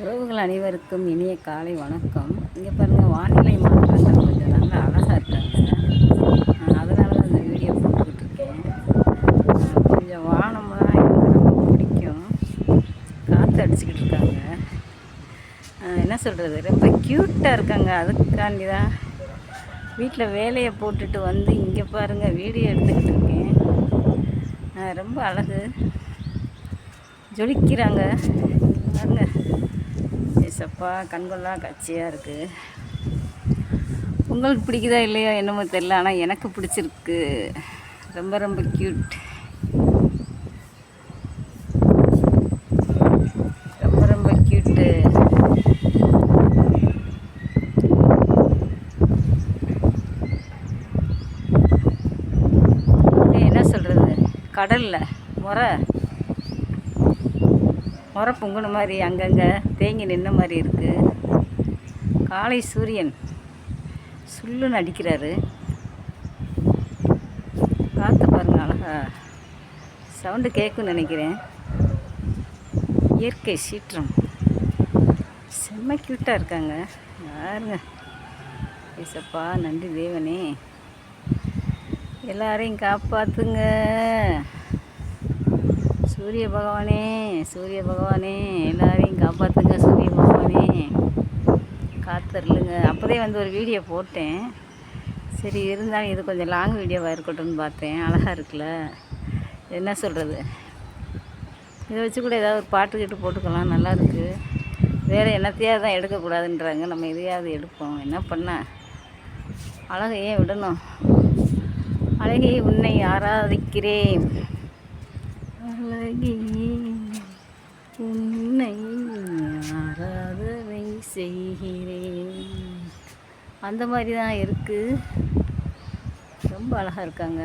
உறவுகள் அனைவருக்கும் இனிய காலை வணக்கம். இங்கே பாருங்கள் வானிலை மாற்றங்கள் கொஞ்சம் நல்லா அழகாக இருக்காங்க. அதனால தான் இந்த வீடியோ போட்டுக்கிட்டு இருக்கேன் கொஞ்சம் வானம்லாம் எனக்கு ரொம்ப பிடிக்கும். காற்று அடிச்சுக்கிட்டு இருக்காங்க. என்ன சொல்கிறது ரொம்ப க்யூட்டாக இருக்காங்க. அதுக்காண்டி தான் வீட்டில் வேலையை போட்டுட்டு வந்து இங்கே பாருங்கள் வீடியோ எடுத்துக்கிட்டு இருக்கேன். ரொம்ப அழகு. ஜொலிக்கிறாங்க. பாருங்கள் ஏசப்பா கண்கொள்ளா காட்சியாக இருக்குது உங்களுக்கு பிடிக்குதா இல்லையோ என்னமோ தெரில ஆனால் எனக்கு பிடிச்சிருக்கு. ரொம்ப ரொம்ப க்யூட் ரொம்ப ரொம்ப க்யூட்டு என்ன சொல்கிறது கடலில் முறை. முறை பொங்குன மாதிரி அங்கங்கே தேங்கி நின்ன மாதிரி இருக்குது காலை சூரியன் சுள்ளுன்னு அடிக்கிறாரு காற்று பாருங்கள் அழகா. சவுண்டு கேட்கும்னு நினைக்கிறேன். இயற்கை சீற்றம். செம்ம க்யூட்டாக இருக்காங்க. யாருங்க? ஏசப்பா நன்றி தேவனே. எல்லாரையும் காப்பாற்றுங்க சூரிய பகவானே சூரிய பகவானே எல்லாரையும் காப்பாற்றுங்க சூரிய பகவானே. காத்தருளுங்க. அப்போதே வந்து ஒரு வீடியோ போட்டேன். சரி இருந்தாலும் இது கொஞ்சம் லாங் வீடியோவாக இருக்கட்டும்னு பார்த்தேன். அழகாக இருக்குல்ல. என்ன சொல்கிறது இதை வச்சு கூட ஏதாவது ஒரு பாட்டு கிட்டு போட்டுக்கலாம். நல்லாயிருக்கு வேறு என்னத்தையாவது தான் எடுக்கக்கூடாதுன்றாங்க. நம்ம எதையாவது எடுப்போம். என்ன பண்ண? அழகை ஏன் விடணும். அழகையை உன்னை ஆராதிக்கிறேன். அழகே உன்னை ஆராதனை செய்கிறேன் அந்த மாதிரி தான் இருக்குது ரொம்ப அழகாக இருக்காங்க.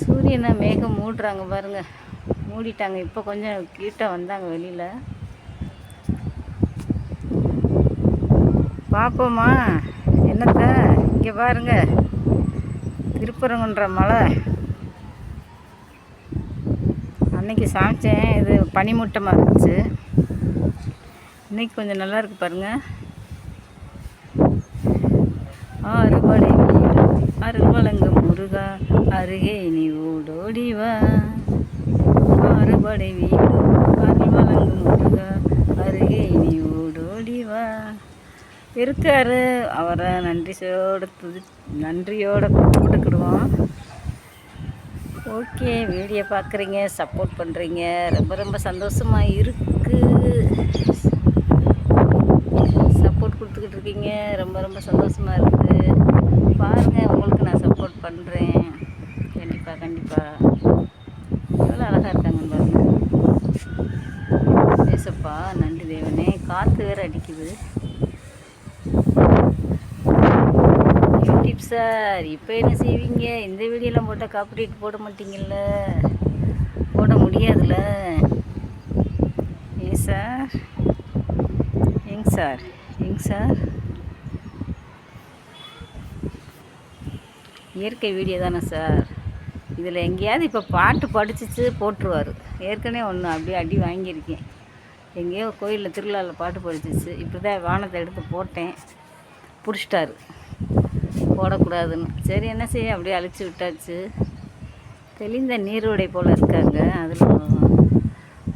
சூரியனை மேகம் மூடுறாங்க பாருங்கள் மூடிட்டாங்க. இப்போ கொஞ்சம் கீட்ட வந்தாங்க வெளியில். பார்ப்போமா என்னத்த? இங்கே பாருங்க. திருப்பரங்குன்ற மலை. அன்னைக்கு சமைச்சேன் இது பனிமூட்டமாக இருந்துச்சு. இன்னைக்கு கொஞ்சம் நல்லா இருக்கு பாருங்க. ஆறுபடை வீடு முருகா அருகே நீ ஓடோடி வா. ஆறுபடை வீடு அருள்வழங்கு முருகா அருகே நீ ஓடோடிவா இருக்காரு. அவரை நன்றியோட துதி நன்றியோட கூப்பிட்டுக்கிடுவோம் ஓகே வீடியோ பார்க்குறீங்க சப்போர்ட் பண்ணுறீங்க ரொம்ப ரொம்ப சந்தோஷமாக இருக்குது சப்போர்ட் கொடுத்துக்கிட்டு இருக்கீங்க. ரொம்ப ரொம்ப சந்தோஷமாக இருக்குது பாருங்கள் உங்களுக்கு நான் சப்போர்ட் பண்ணுறேன் கண்டிப்பாக கண்டிப்பாக எவ்வளோ அழகாக இருக்காங்க பாருங்கள் ஏசப்பா நன்றி தேவனே. காற்று வேறு அடிக்குது. YouTube sir. இப்போ என்ன செய்வீங்க? இந்த வீடியோலாம் போட்டால் காப்பரேட் போட மாட்டீங்கல்ல? போட முடியாதுல்ல? ஏன் சார்? எங் சார்? எங் சார்? இயற்கை வீடியோ தானே சார். இதில் எங்கேயாவது இப்போ பாட்டு படிச்சிச்சு போட்டுருவார். ஏற்கனவே ஒன்று அப்படியே அடி வாங்கியிருக்கேன். எங்கேயோ கோயிலில் திருவிழாவில் பாட்டு படிச்சிச்சு. இப்படி தான் வானத்தை எடுத்து போட்டேன். பிடிச்சிட்டாரு. போடக்கூடாதுன்னு. சரி என்ன செய்ய? அப்படியே அழிச்சு விட்டாச்சு. தெளிந்த நீரோடை போல் இருக்காங்க. அதில்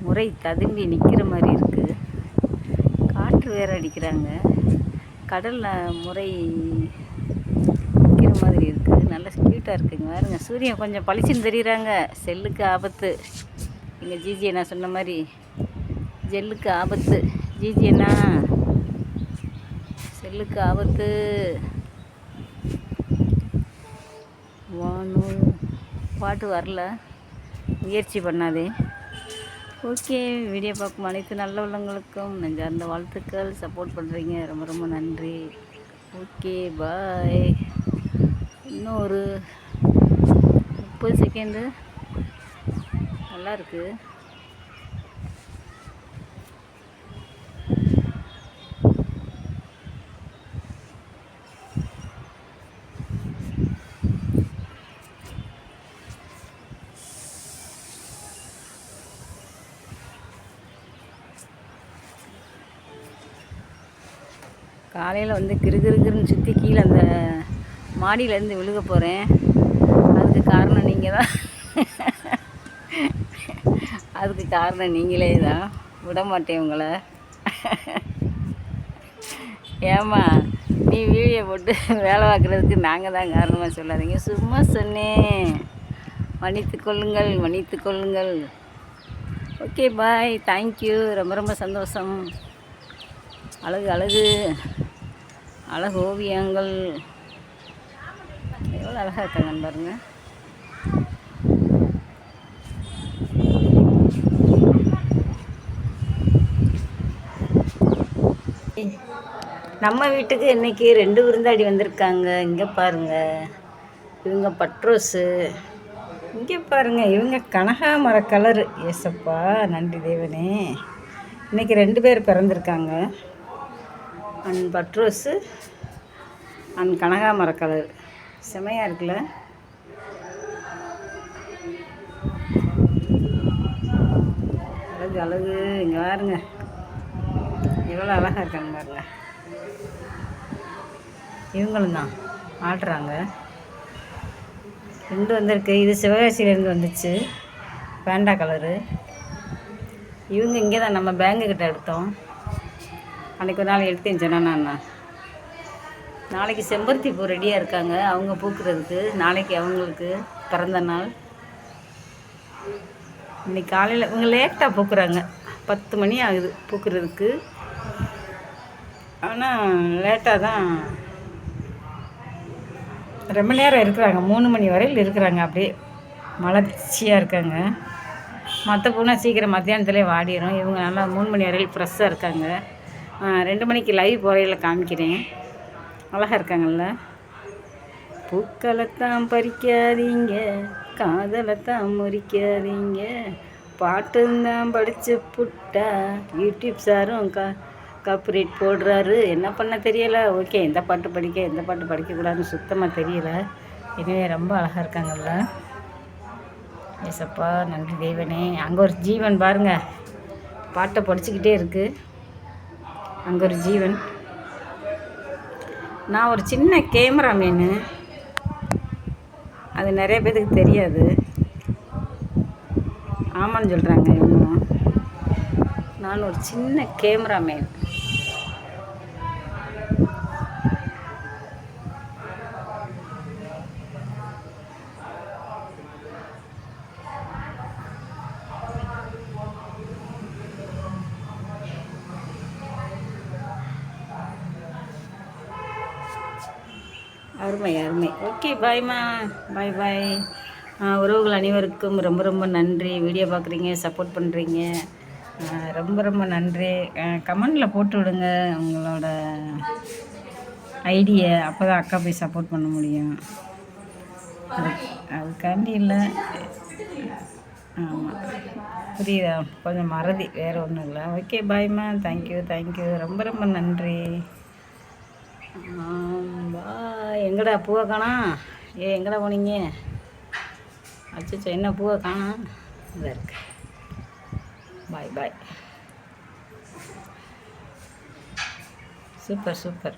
முறை ததும்பி நிற்கிற மாதிரி இருக்குது காற்று வேற அடிக்கிறாங்க. கடலில் முறை நிற்கிற மாதிரி இருக்குது நல்லா க்யூட்டாக இருக்குங்க. பாருங்க சூரியன் கொஞ்சம் பளிச்சுன்னு தெரியுறாங்க. செல்லுக்கு ஆபத்து. எங்கள் ஜிஜி நான் சொன்ன மாதிரி ஜெல்லுக்கு ஆபத்து. ஜிஜி என்ன? செல்லுக்கு ஆபத்து. வானு பாட்டு வரல. முயற்சி பண்ணாதே. ஓகே வீடியோ பார்க்கும் அனைத்து நல்ல உள்ளங்களுக்கும் நெஞ்சார்ந்த வாழ்த்துக்கள். சப்போர்ட் பண்ணுறீங்க ரொம்ப ரொம்ப நன்றி. Okay bye. இன்னும் ஒரு முப்பது செகண்டு. நல்லா காலையில் வந்து கிருகிருகிருன்னு சுற்றி கீழே அந்த மாடியிலேருந்து விழுக போகிறேன் அதுக்கு காரணம் நீங்கள் தான் அதுக்கு காரணம் நீங்களே தான். விட மாட்டேன் உங்களை. ஏம்மா நீ வீடியோ போட்டு வேலை பார்க்குறதுக்கு நாங்கள் தான் காரணமாக சொல்லாதீங்க. சும்மா சொன்னேன். மன்னித்து கொள்ளுங்கள் மன்னித்து கொள்ளுங்கள். ஓகே பாய் தேங்க்யூ ரொம்ப ரொம்ப சந்தோஷம். அழகு அழகு. அழகு ஓவியங்கள். எவ்வளோ அழகாக இருக்காங்கன்னு பாருங்க. நம்ம வீட்டுக்கு இன்னைக்கு ரெண்டு விருந்தாடி வந்திருக்காங்க. இங்கே பாருங்க. இவங்க பட்ரோஸு. இங்கே பாருங்க இவங்க கனகாமர கலரு. ஏசப்பா நன்றி தேவனே. இன்னைக்கு ரெண்டு பேர் பிறந்திருக்காங்க. அண்ட் பட்ரோஸு அண்ட் கனகாமர கலர் செமையாக இருக்குல்ல? அழகு அழகு இங்கே பாருங்க எவ்வளோ அழகாக இருக்காங்க பாருங்க. இவங்களும் தான் ஆடுறாங்க ரெண்டு வந்திருக்கு இது சிவகாசியிலேருந்து வந்துச்சு பேண்டா கலரு. இவங்க இங்கே தான் நம்ம பேங்கு கிட்ட எடுத்தோம். அன்றைக்கி ஒரு நாள் எடுத்தேன் சொன்னேன் நான்? நாளைக்கு செம்பருத்தி பூ ரெடியாக இருக்காங்க. அவங்க பூக்கிறதுக்கு நாளைக்கு அவங்களுக்கு பிறந்த நாள். இன்னைக்கு காலையில் இவங்க லேட்டாக பூக்குறாங்க. பத்து மணி ஆகுது பூக்கிறதுக்கு. ஆனால் லேட்டாக தான் ரொம்ப நேரம் இருக்கிறாங்க. மூணு மணி வரையில் இருக்கிறாங்க. அப்படியே மலர்ச்சியாக இருக்காங்க. மற்ற பூனா சீக்கிரம் மத்தியானத்துலேயே வாடிடும் இவங்க நல்லா மூணு மணி வரையில் ஃப்ரெஷ்ஷாக இருக்காங்க. ரெண்டு மணிக்கு லைவ் போறையில் காமிக்கிறேன். அழகாக இருக்காங்கல்ல? பூக்களைத்தான் பறிக்காதீங்க காதலைத்தான் முறிக்காதீங்க. பாட்டுந்தான் படித்து புட்டா யூடியூப் சாரும் க காப்பரேட் போடுறாரு. என்ன பண்ண தெரியலை? ஓகே எந்த பாட்டு படிக்க எந்த பாட்டு படிக்கக்கூடாதுன்னு சுத்தமாக தெரியலை. எனவே ரொம்ப அழகாக இருக்காங்கல்ல? ஏசப்பா நன்றி தெய்வனே அங்கே ஒரு ஜீவன் பாருங்கள் பாட்டை படிச்சுக்கிட்டே இருக்குது அங்கே ஒரு ஜீவன். நான் ஒரு சின்ன கேமராமேனு அது நிறைய பேருக்கு தெரியாது. ஆமான்னு சொல்கிறாங்க இவங்க. நான் ஒரு சின்ன கேமராமேன் அருமை அருமை. ஓகே பாய்மா பாய் பாய் உறவுகள் அனைவருக்கும் ரொம்ப ரொம்ப நன்றி. வீடியோ பார்க்குறீங்க சப்போர்ட் பண்ணுறீங்க ரொம்ப ரொம்ப நன்றி. கமெண்டில் போட்டு விடுங்க உங்களோட ஐடியை அப்போ தான் அக்கா போய் சப்போர்ட் பண்ண முடியும். அது அதுக்காண்டி இல்லை. ஆமாம் புரியுதா? கொஞ்சம் மறதி. வேறு ஒன்றும் இல்லை. ஓகே பாய்மா தேங்க்யூ தேங்க்யூ ரொம்ப ரொம்ப நன்றி. எங்கடா பூவை காணா ஏ எங்கடா போனீங்க? அச்சோ என்ன பூவை காணா இதாக இருக்கு. பாய் பாய் சூப்பர் சூப்பர்